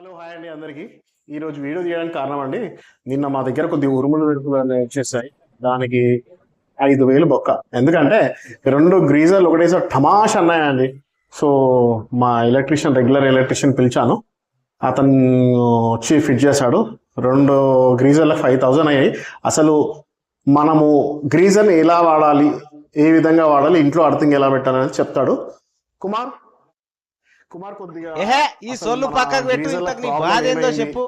Hello hi అండి అందరికీ. ఈరోజు వీడియో తీయడానికి కారణం అండి నిన్న మా దగ్గర కొద్ది ఉరుములు వచ్చేసాయి దానికి ఐదు వేలు బొక్క. ఎందుకంటే రెండు గ్రీజర్లు ఒకటేసారి టమాష్ అన్నాయండి. సో మా ఎలక్ట్రీషియన్ రెగ్యులర్ ఎలక్ట్రీషియన్ పిలిచాను. అతను వచ్చి ఫిట్ చేశాడు. రెండు గ్రీజర్లకు ఫైవ్ థౌజండ్ అయ్యాయి. అసలు మనము గ్రీజర్ని ఎలా వాడాలి ఏ విధంగా వాడాలి ఇంట్లో అర్థం ఎలా పెట్టాలని చెప్తాడు. కుమార్ కుమార్ కొద్దిగా ఏహే ఈ సొల్లు పక్కకు పెట్టు నీ బాధ ఏందో? చెప్పు?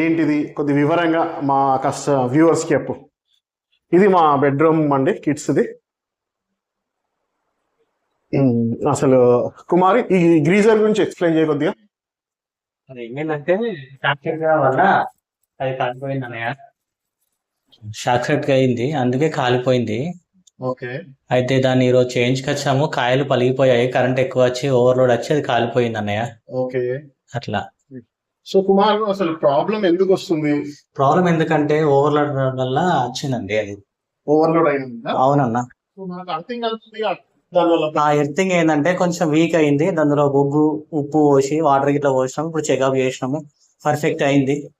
ఏంటిది? కొద్ది వివరంగా మా కష్ట వ్యూవర్స్కి చెప్పు. ఇది మా బెడ్రూమ్ అండి కిడ్స్ ది. అసలు కుమారి ఈ గ్రీజర్ గురించి ఎక్స్ప్లెయిన్ చేయ కొద్దిగా. అది ఏమైందంటే షాక్ సర్క్యూట్ వల్ల అది కాలిపోయింది అన్నయ్య అయింది అందుకే కాలిపోయింది. ఓకే. అయితే దాన్ని ఈరోజు చేయించుకు వచ్చాము కాయలు పలిగిపోయాయి. కరెంట్ ఎక్కువ వచ్చి ఓవర్లోడ్ వచ్చి అది కాలిపోయింది అన్నయ్య. ఓకే. అట్లా. సో కుమార్ అసలు ప్రాబ్లం ఎందుకు వస్తుంది? ప్రాబ్లం ఎందుకంటే ఓవర్లోడ్ వల్ల వచ్చిందండి అది. ఓవర్లోడ్ అయిందా? అవునన్న. ఆ ఎర్తింగ్ ఏంటంటే కొంచెం వీక్ అయింది. అందులో బొగ్గు ఉప్పు పోసి వాటర్ గిట్లా పోసినాము. ఇప్పుడు చెకప్ చేసినాము. పర్ఫెక్ట్ అయింది.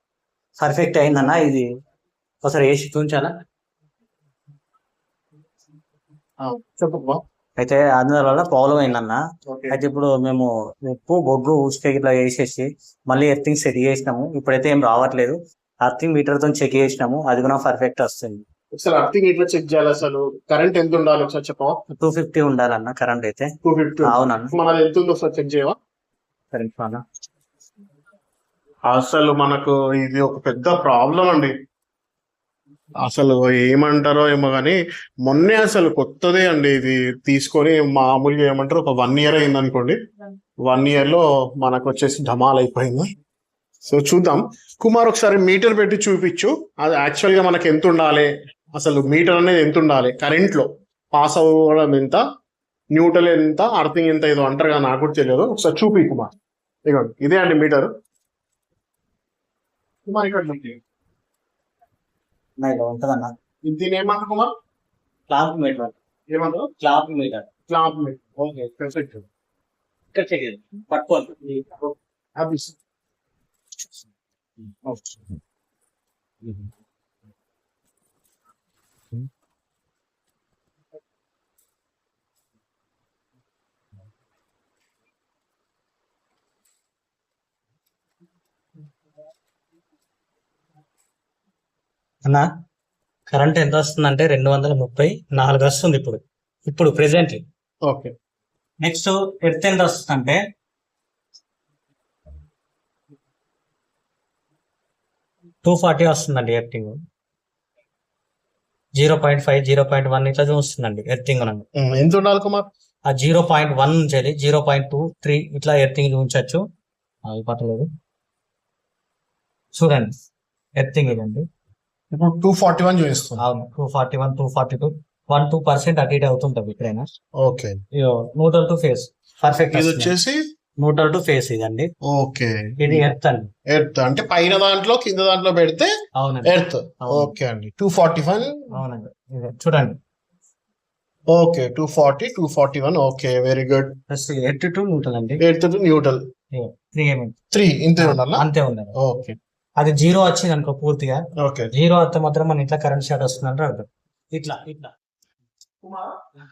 పర్ఫెక్ట్ అయిందన్న ఇది. ఒకసారి వేసి చూపించాలా? చెప్పు కుమార్. అయితే అందువల్ల ప్రాబ్లం అయిందన్న. అయితే ఇప్పుడు మేము ఉప్పు బొగ్గు ఉసుక ఇట్లా వేసేసి మళ్ళీ ఎర్తింగ్ సెట్ చేసినాము. ఇప్పుడైతే ఏం రావట్లేదు. అర్థింగ్ మీటర్తో చెక్ చేసినాము. అది కూడా పర్ఫెక్ట్ వస్తుంది. ఒకసారి అర్థం ఎట్లా చెక్ చేయాలి అసలు. కరెంట్ ఎంత ఉండాలి ఒకసారి చెప్పవా? టూ ఫిఫ్టీ ఉండాలన్న కరెంట్ అయితే. టూ ఫిఫ్టీ అవునన్న. మనది ఎంత ఉందో ఒకసారి చెక్ చేయవా? కరెంట్ అసలు మనకు ఇది ఒక పెద్ద ప్రాబ్లం అండి. అసలు ఏమంటారో ఏమో కానీ మొన్నే అసలు కొత్తదే అండి ఇది తీసుకొని మామూలుగా ఏమంటారు ఒక వన్ ఇయర్ అయింది అనుకోండి వన్ ఇయర్లో మనకు వచ్చేసి ధమాల్ అయిపోయింది. సో చూద్దాం. కుమార్ ఒకసారి మీటర్ పెట్టి చూపించు. అది యాక్చువల్గా మనకి ఎంత ఉండాలి? అసలు మీటర్ అనేది ఎంత ఉండాలి? కరెంట్లో పాస్ అవ్వడం ఎంత? న్యూటల్ ఎంత? అర్థింగ్ ఎంత? ఏదో అంటారు కదా నాకు కూడా తెలియదు. ఒకసారి చూపి కుమార్. ఇదిగోండి ఇదే అండి మీటర్. కుమార్ ఇక్కడ ఇలా ఉంటదన్న. ఇది దీని ఏమంటారు కుమార్? క్లాంప్ మీటర్ ఏమంటారు? Clamp meter clamp meter okay perfect ఇక్కడ చెక్ పట్టుకోండి హ్యాపీ అన్న కరెంట్ ఎంత వస్తుందంటే రెండు వందల ముప్పై నాలుగు వస్తుంది ఇప్పుడు. ఇప్పుడు ప్రెసెంట్ ఓకే. నెక్స్ట్ ఎర్త్ ఎంత వస్తుందంటే? టూ ఫార్టీ వస్తుందండి earthing. Zero point five zero point one ఇట్లా చూస్తుందండి ఎర్తింగ్ ఎంత ఉండాలి కుమార్ ఆ జీరో పాయింట్ వన్ నుంచి జీరో పాయింట్ టూ త్రీ ఇట్లా ఎర్తింగ్ చూపించవచ్చు అది పట్టలేదు చూడండి. ఎర్తింగ్ ఇదండి. ఇప్పుడు టూ ఫార్టీ వన్ చూపిస్తుంది. అవును two forty one two forty two one two percent అటు ఇటు అవుతుంటది ఇక్కడైనా. Okay. Neutral to phase perfect ఇది వచ్చేసి? న్యూట్రల్ టు ఫేస్ ఇదండి. ఓకే. ఇది ఎర్త్ అండి. ఎర్త్ అంటే పైన దాంట్లో కింద దాంట్లో పెడితే అవునండి. ఎర్త్ అవును. ఓకే అండి. టూ ఫార్టీ వన్ అవునండి. చూడండి. Okay two forty two forty one okay very good earth to neutral అండి. Earth to neutral three three ఇంతే ఉండాలా? అంతే ఉందండి ఓకే. అది జీరో వచ్చింది అనుకో పూర్తిగా. ఓకే. జీరో వస్తే మాత్రం మన ఇంట్లో కరెంట్ షార్ట్ వస్తుందంటే అర్థం. ఇట్లా ఇట్లా.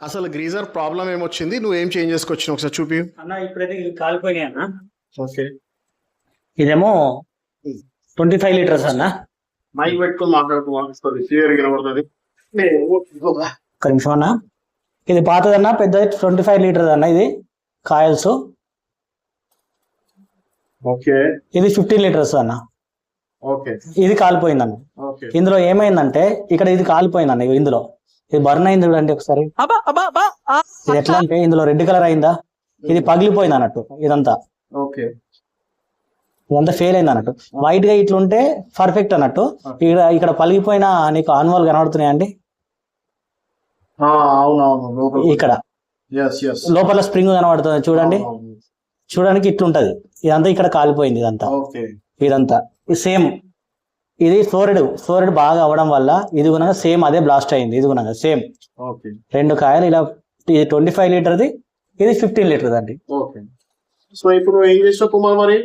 అసలు గ్రీజర్ ప్రాబ్లం ఏమొచ్చింది? నువ్వు ఏం చేంజ్ చేసుకొచ్చినావు ఒకసారి చూపి. అన్న ఇప్పుడైతే ఇవి కాలిపోయినాయి అన్న. ఓకే. ఇదేమో ట్వంటీ ఫైవ్ లీటర్స్ అన్న. మైక్ పెట్టుకొని మాట్లాడుకోవాలి క్లియర్ కనబడుతుంది. ఒక్క నిమిషం అన్న. ఇది పాతదన్న పెద్ద ట్వంటీ ఫైవ్ లీటర్స్ అన్న ఇది. కాయల్స్. ఓకే. ఇది ఫిఫ్టీన్ లీటర్స్ అన్న. ఇది కాలిపోయిందన్న. ఓకే. ఇందులో ఏమైందంటే ఇక్కడ ఇది కాలిపోయిందన్న ఇందులో. ఇది బర్న్ అయింది చూడండి ఒకసారి. ఇది ఎట్లా అంటే ఇందులో రెడ్ కలర్ అయిందా? ఇది పగిలిపోయింది అన్నట్టు ఇదంతా. ఓకే. ఇదంతా ఫెయిల్ అయింది అన్నట్టు. వైట్గా ఇట్లుంటే పర్ఫెక్ట్ అన్నట్టు. ఇక్కడ ఇక్కడ పలిగిపోయిన నీకు ఆన్వాల్ కనబడుతున్నాయండి ఇక్కడ. లోపల స్ప్రింగ్ కనబడుతుంది చూడండి. చూడడానికి ఇట్లుంటది. ఇదంతా ఇక్కడ కాలిపోయింది ఇదంతా. ఇదంతా. సేమ్. ఇది ఫ్లోరిడ్ ఫ్లోరిడ్ బాగా అవ్వడం వల్ల ఇది కూడా సేమ్ అదే బ్లాస్ట్ అయింది. ఇది కూడా సేమ్. రెండు కాయలు ఇలా ఇది ట్వంటీ ఫైవ్ లీటర్ది ఇది ఫిఫ్టీన్ లీటర్ అండి ఓకే. సో ఇప్పుడు ఏం చేసావు కుమార్ మరి?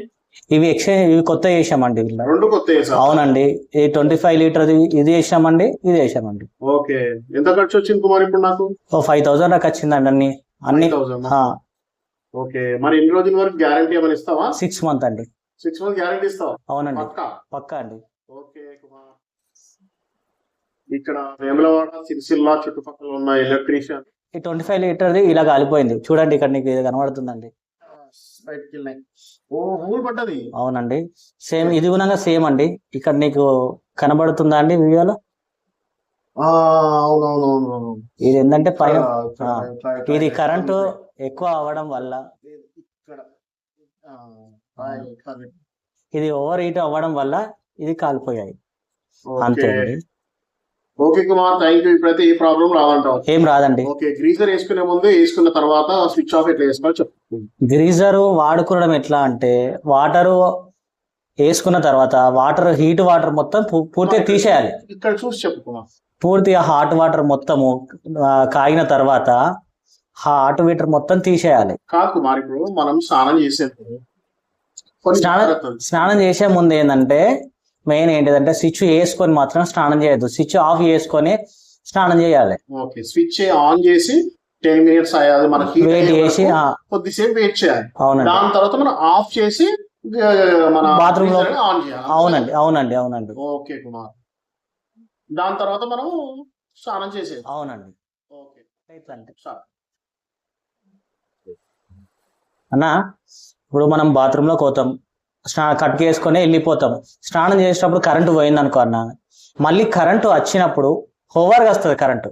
ఇవి ఎక్స్చేంజ్ ఇవి కొత్త చేసామండి. రెండు కొత్త అవునండి. ఈ ట్వంటీ ఫైవ్ లీటర్ ఇది వేసామండి ఇది వేసామండి ఓకే. ఎంత ఖర్చు వచ్చింది కుమార్ ఇప్పుడు నాకు? ఓ ఫైవ్ థౌసండ్ దాకా వచ్చిందండి అన్ని. అన్ని 5,000. ఓకే. మరి ఎన్ని రోజుల వరకు గ్యారంటీ ఏమైనా ఇస్తావా? సిక్స్ మంత్ అండి. సిక్స్ మంత్ గ్యారంటీ ఇస్తావా? అవునండి. పక్కా? పక్కా అండి. ఓకే కుమార్. ఇక్కడ వేములవాడ సిరిసిల్ల చుట్టుపక్కల ఉన్న ఎలక్ట్రీషియన్. ఈ ట్వంటీ ఫైవ్ లీటర్ది ఇలా కాలిపోయింది. చూడండి ఇక్కడ నీకు ఇది కనబడుతుందండి. బయటికి వెళ్ళినాయి ఓ హోల్ పడ్డది. అవునండి. సేమ్ ఇది కూడా సేమ్ అండి. ఇక్కడ నీకు కనబడుతుందా అండి వీడియోలో? ఇది ఏంటంటే పైన ఇది కరెంటు. ఎక్కువ అవ్వడం వల్ల ఇక్కడ ఆ, ఆ, ఇక్కడ. ఇది ఓవర్ హీట్ అవ్వడం వల్ల ఇది కాలిపోయాయి. అంతే ఓకే కుమార్ థ్యాంక్ యూ ఇప్పుడైతే ఏ ప్రాబ్లం రాదంటావు? ఏం రాదండి. ఓకే గ్రీజర్ వేసుకునే ముందు వేసుకున్న తర్వాత స్విచ్ ఆఫ్ ఎట్లా వేసుకోవాలి చెప్పు. గ్రీజర్ వాడుకోవడం ఎట్లా అంటే వాటర్ వేసుకున్న తర్వాత వాటర్ హీట్ వాటర్ మొత్తం పూర్తిగా తీసేయాలి. ఇక్కడ చూసి చెప్పు కుమార్. పూర్తిగా హాట్ వాటర్ మొత్తము కాగిన తర్వాత హాట్ వాటర్ మొత్తం తీసేయాలి. కాదు కుమార్ ఇప్పుడు మనం స్నానం కొన్ని స్నానం. స్నానం చేసే ముందు ఏంటంటే మెయిన్ ఏంటిదంటే స్విచ్ వేసుకొని మాత్రం స్నానం చేయొద్దు. స్విచ్ ఆఫ్ చేసుకొని స్నానం చేయాలి. ఓకే స్విచ్ ఆన్ చేసి టెన్ మినిట్స్ అయ్యాలి. మన heat వెయిట్ చేసి ఆ, కొద్దిసేపు వెయిట్ చేయాలి. అవునండి. దాని తర్వాత మనం ఆఫ్ చేసి ఆ, మన Bathroom లో- ఆన్ చేయాలి. అవునండి అవునండి అవునండి. ఓకే కుమార్. దాని తర్వాత మనం స్నానం చేసేది అవునండి. ఓకే. ఎట్లంటే చాలు. అన్న? ఇప్పుడు మనం బాత్రూమ్లోకి పోతాం. స్నా కట్ చేసుకొని వెళ్ళిపోతాం. స్నానం చేసేటప్పుడు కరెంటు పోయింది అనుకో అన్న. మళ్ళీ కరెంటు వచ్చినప్పుడు హోవర్గా వస్తుంది కరెంటు.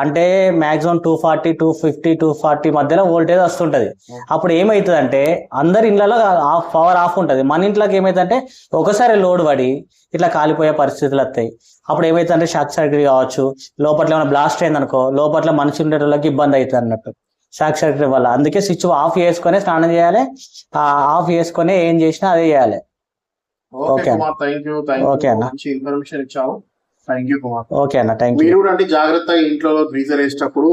అంటే maximum two forty two fifty two forty మధ్యలో వోల్టేజ్ వస్తుంటది. అప్పుడు ఏమవుతుంది అంటే అందరి ఇళ్ళలో ఆఫ్ పవర్ ఆఫ్ ఉంటుంది. మన ఇంట్లోకి ఏమైతుందంటే ఒకసారి లోడ్ పడి ఇట్లా కాలిపోయే పరిస్థితులు వస్తాయి. అప్పుడు ఏమైతుందంటే షాక్ సర్క్యూట్ కావచ్చు లోపల ఏమైనా బ్లాస్ట్ అయిందనుకో లోపల మనిషి ఉండేటోళ్ళకి ఇబ్బంది అవుతుంది అన్నట్టు. సర్క్యూట్ వల్ల. అందుకే స్విచ్ ఆఫ్ చేసుకొని స్నానం చేయాలి. ఆఫ్ చేసుకొని ఏం చేసినా అదే చేయాలి. ఓకే ఓకే అన్న. ఇన్ఫర్మేషన్ ఇచ్చావు. ఓకే అన్న థ్యాంక్ మీరు కూడా అంటే జాగ్రత్తగా ఇంట్లో గ్రీజర్ వేసేటప్పుడు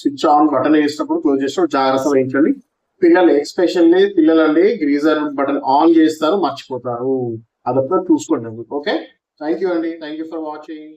స్విచ్ ఆన్ బటన్ వేసేటప్పుడు క్లోజ్ చేసినప్పుడు జాగ్రత్త వహించండి పిల్లలు ఎక్స్పెషల్లీ పిల్లలండి గ్రీజర్ బటన్ ఆన్ చేస్తారు మర్చిపోతారు. అదొక చూసుకోండి ఓకే? థ్యాంక్ యూ అండి. Thank you for watching